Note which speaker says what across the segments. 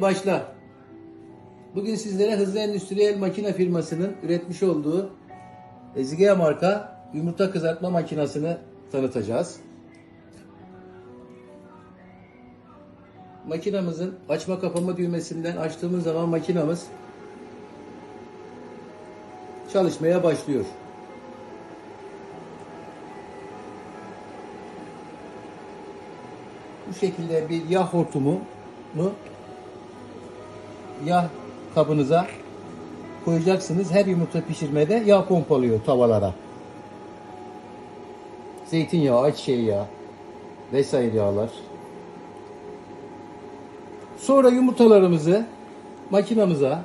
Speaker 1: Başla. Bugün sizlere Hızlı Endüstriyel Makine firmasının üretmiş olduğu Ezigea marka yumurta kızartma makinesini tanıtacağız. Makinamızın açma kapama düğmesinden açtığımız zaman makinamız çalışmaya başlıyor. Bu şekilde bir yağ hortumunu yağ kabınıza koyacaksınız. Her yumurta pişirmede yağ pompalıyor tavalara. Zeytinyağı, ayçiçeği yağı vesaire yağlar. Sonra yumurtalarımızı makinamıza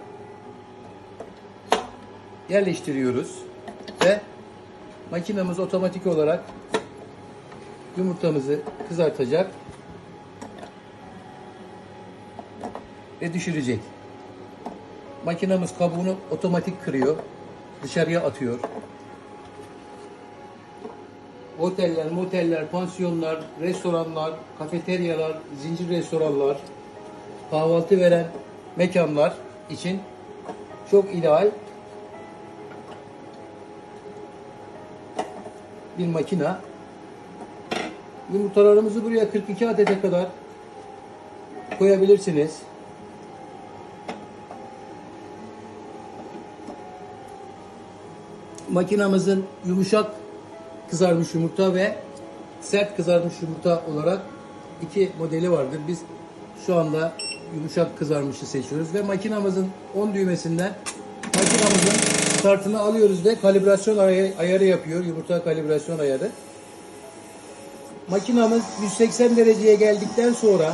Speaker 1: yerleştiriyoruz ve makinamız otomatik olarak yumurtamızı kızartacak ve düşürecek. Makinamız kabuğunu otomatik kırıyor. Dışarıya atıyor. Oteller, moteller, pansiyonlar, restoranlar, kafeteryalar, zincir restoranlar, kahvaltı veren mekanlar için çok ideal bir makina. Yumurtalarımızı buraya 42 adete kadar koyabilirsiniz. Makinamızın yumuşak kızarmış yumurta ve sert kızarmış yumurta olarak iki modeli vardır. Biz şu anda yumuşak kızarmışı seçiyoruz ve makinamızın 10 düğmesinden makinamızın startını alıyoruz ve kalibrasyon ayarı, yapıyor. Yumurta kalibrasyon ayarı. Makinamız 180 dereceye geldikten sonra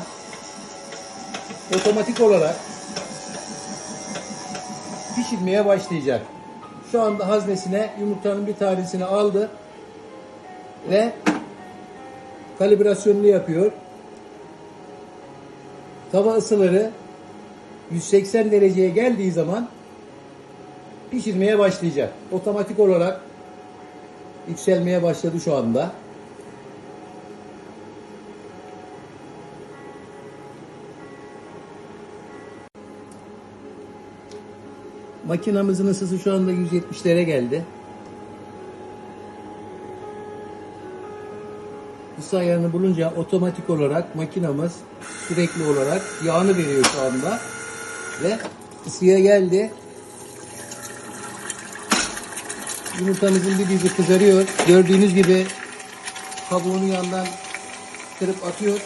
Speaker 1: otomatik olarak pişirmeye başlayacak. Şu anda haznesine yumurtanın bir tanesini aldı ve kalibrasyonunu yapıyor. Tava ısıları 180 dereceye geldiği zaman pişirmeye başlayacak. Otomatik olarak yükselmeye başladı şu anda. Makinamızın ısısı şu anda 170'lere geldi. Isı ayarını bulunca otomatik olarak makinamız sürekli olarak yağını veriyor şu anda. Ve ısıya geldi. Yumurtamızın bir dizi kızarıyor. Gördüğünüz gibi kabuğunu yandan kırıp atıyor.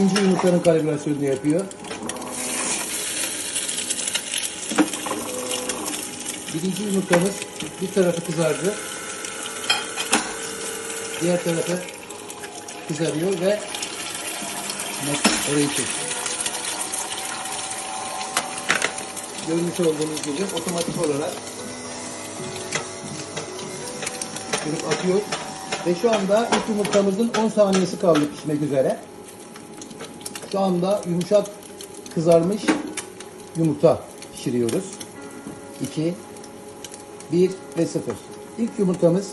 Speaker 1: İkinci yumurtanın kalibrasyonunu yapıyor. Birinci yumurtamız bir tarafı kızardı. Diğer tarafı kızarıyor ve orayı çek. Görmüş olduğunuz gibi otomatik olarak kırıp atıyor. Ve şu anda ilk yumurtamızın 10 saniyesi kaldı pişmek üzere. Şu anda yumuşak kızarmış yumurta pişiriyoruz. 2 1 ve 0. İlk yumurtamız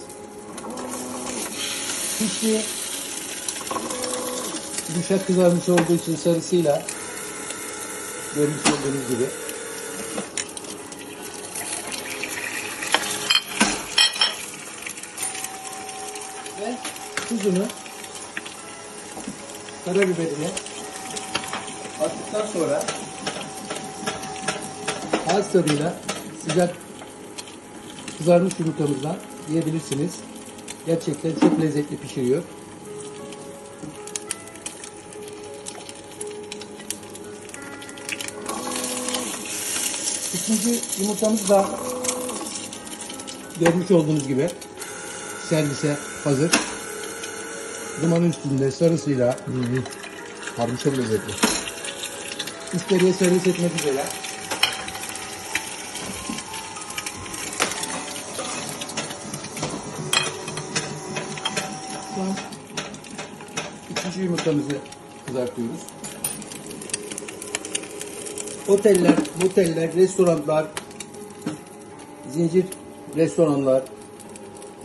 Speaker 1: pişti. Yumuşak kızarmış olduğu için sarısıyla görmüş olduğunuz gibi. Ve tuzunu karabiberini attıktan sonra ağız tadıyla sıcak kızarmış yumurtamızdan yiyebilirsiniz. Gerçekten çok lezzetli pişiriyor. İkinci yumurtamız da görmüş olduğunuz gibi servise hazır. Dumanın üstünde sarısıyla harbi çok lezzetli. Müşteriye servis etmek üzere. Şu an yumurtamızı kızartıyoruz. oteller, moteller, restoranlar, zincir restoranlar,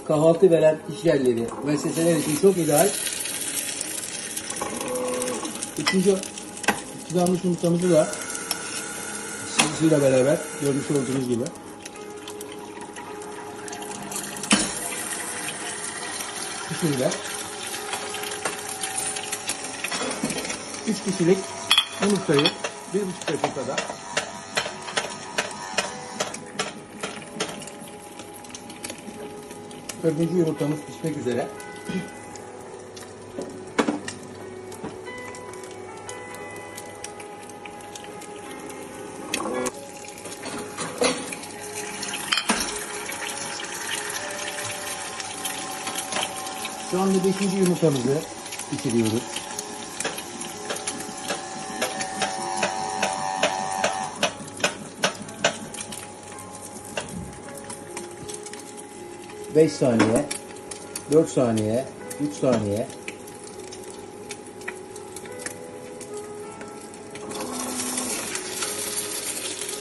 Speaker 1: kahvaltı veren iş yerleri, müesseseler için çok ideal. İkinci kızarmış yumurtamızı da suyla beraber görmüş olduğunuz gibi. Pişirler. 3 kişilik yumurtayı 1,5 dakikada Dördüncü yumurtamız pişmek üzere. Şu anda beşinci yumurtamızı pişiriyoruz. Beş saniye, dört saniye, üç saniye.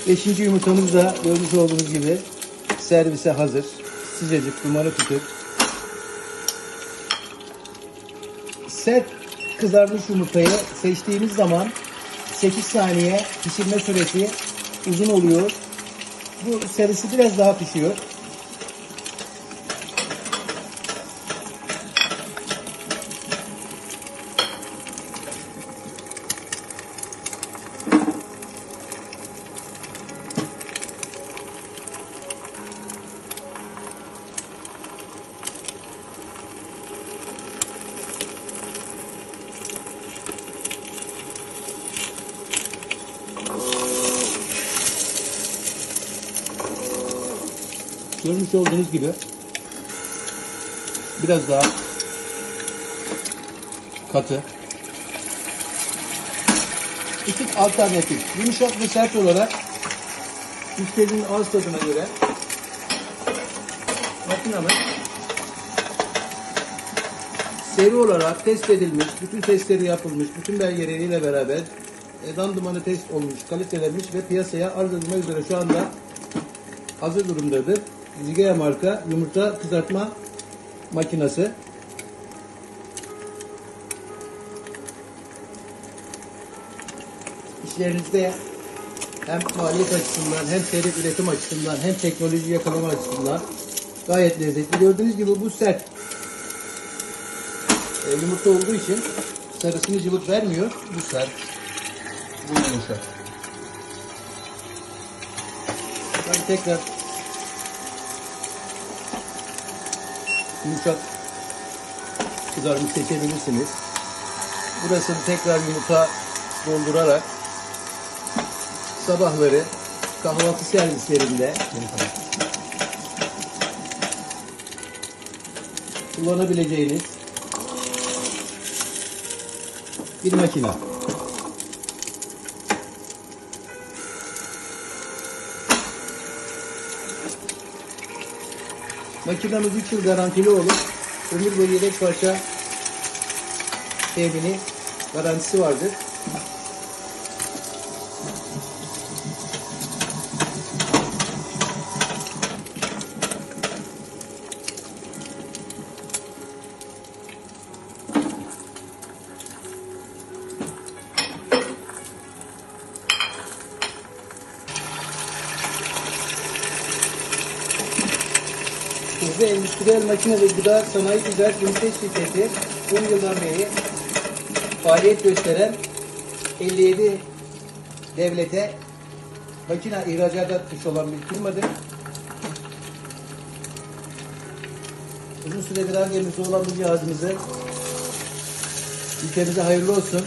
Speaker 1: Beşinci yumurtamız da görmüş olduğunuz gibi servise hazır. Sıcacık, dumanı tutup sert kızarmış yumurtayı seçtiğimiz zaman 8 saniye pişirme süresi uzun oluyor. Bu serisi biraz daha pişiyor. Görmüş olduğunuz gibi biraz daha katı. İki alternatif. Yumuşak ve sert olarak müşterinin ağız tadına göre makinamız seri olarak test edilmiş, bütün testleri yapılmış, bütün belgeleriyle beraber e, randımanı test olmuş, kalitelenmiş ve piyasaya arz edilmek üzere şu anda hazır durumdadır. Zigea marka yumurta kızartma makinesi. İşlerinizde hem maliyet açısından hem seri üretim açısından hem teknoloji yakalama açısından gayet lezzetli. Gördüğünüz gibi bu sert e, yumurta olduğu için sarısını cıvık vermiyor. Bu sert. Bu yumuşak. Ben tekrar yumuşak kızarmış seçebilirsiniz. Burasını tekrar yumurta doldurarak sabahları kahvaltı servislerinde kullanabileceğiniz bir makine. Makinamız 3 yıl garantili olup ömür boyu yedek parça temini garantisi vardır. Hızlı Endüstriyel Makine ve Gıda Sanayi Ticaret Limited şirketi 10 yıldan beri faaliyet gösteren 57 devlete makine ihracat etmiş olan bir firmadır. Uzun süredir hangemizde olan bu cihazımızı ülkemize hayırlı olsun.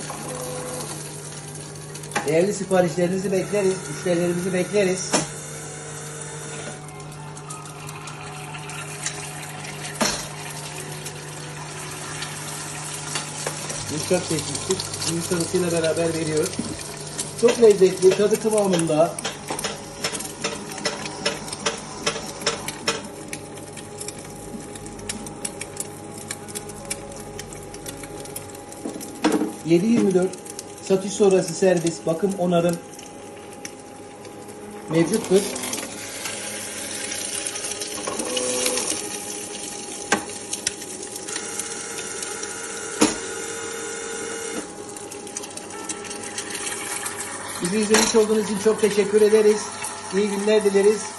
Speaker 1: Değerli siparişlerinizi bekleriz, müşterilerimizi bekleriz. Yumuşak seçmiştik. Yumuşamasıyla beraber veriyor. Çok lezzetli, tadı kıvamında. ...7-24 satış sonrası servis, bakım onarım mevcuttur. Bizi izlemiş olduğunuz için çok teşekkür ederiz. İyi günler dileriz.